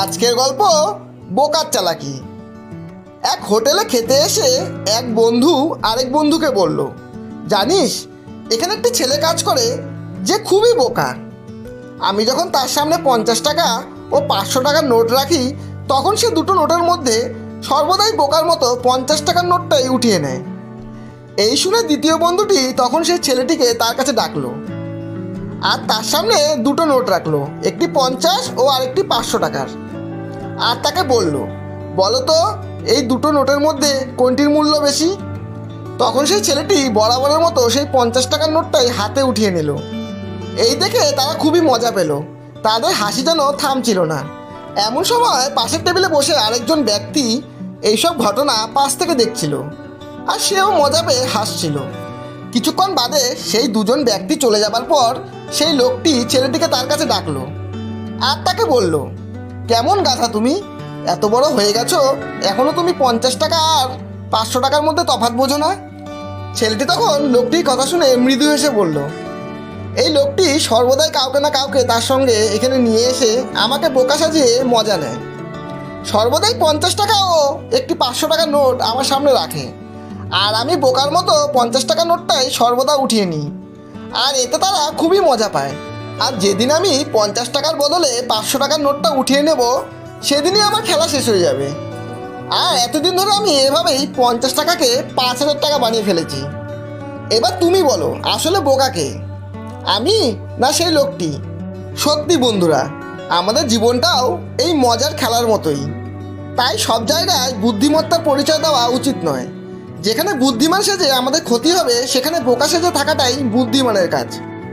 আজকের গল্প বোকার চালাকি। এক হোটেলে খেতে এসে এক বন্ধু আরেক বন্ধুকে বলল, জানিস, এখানে একটি ছেলে কাজ করে যে খুবই বোকা আমি যখন তার সামনে পঞ্চাশ টাকা ও পাঁচশো টাকার নোট রাখি, তখন সে দুটো নোটের মধ্যে সর্বদাই বোকার মতো পঞ্চাশ টাকার নোটটাই উঠিয়ে নেয়। এই শুনে দ্বিতীয় বন্ধুটি তখন সেই ছেলেটিকে তার কাছে ডাকলো আর তার সামনে দুটো নোট রাখল, একটি পঞ্চাশ ও আরেকটি পাঁচশো টাকার। আর তাকে বলল বলো তো এই দুটো নোটের মধ্যে কোনটির মূল্য বেশি? তখন সেই ছেলেটি বরাবরের মতো সেই পঞ্চাশ টাকার নোটটাই হাতে উঠিয়ে নিল। এই দেখে তারা খুবই মজা পেল। তাদের হাসি যেন থামছিল না। এমন সময় পাশের টেবিলে বসে আরেকজন ব্যক্তি এইসব ঘটনা পাশ থেকে দেখছিল আর সেও মজা পেয়ে হাসছিল। কিছুক্ষণ বাদে সেই দুজন ব্যক্তি চলে যাবার পর সেই লোকটি ছেলেটিকে তার কাছে ডাকলো। আর তাকে বলল কেমন গাধা তুমি? এত বড় হয়ে গেছো, এখনও তুমি পঞ্চাশ টাকা আর পাঁচশো টাকার মধ্যে তফাৎ বোঝো না। ছেলেটি তখন লোকটির কথা শুনে মৃদু হেসে বলল, এই লোকটি সর্বদাই কাউকে না কাউকে তার সঙ্গে এখানে নিয়ে এসে আমাকে বোকা সাজিয়ে মজা নেয়। সর্বদাই পঞ্চাশ টাকা ও একটি পাঁচশো টাকার নোট আমার সামনে রাখে। আর আমি বোকার মতো পঞ্চাশ টাকার নোটটাই সর্বদা উঠিয়ে নিই। আর এতে তারা খুবই মজা পায়। আর যেদিন আমি পঞ্চাশ টাকার বদলে পাঁচশো টাকার নোটটা উঠিয়ে নেব, সেদিনই আমার খেলা শেষ হয়ে যাবে। আর এতদিন ধরে আমি এভাবেই পঞ্চাশ টাকাকে পাঁচ হাজার টাকা বানিয়ে ফেলেছি। এবার তুমি বলো, আসলে বোকাকে আমি না সেই লোকটি? সত্যি বন্ধুরা, আমাদের জীবনটাও এই মজার খেলার মতোই। তাই সব জায়গায় বুদ্ধিমত্তার পরিচয় দেওয়া উচিত নয়। যেখানে বুদ্ধিমান সেজে আমাদের ক্ষতি হবে, সেখানে বোকা সেজে থাকাটাই বুদ্ধিমানের কাজ।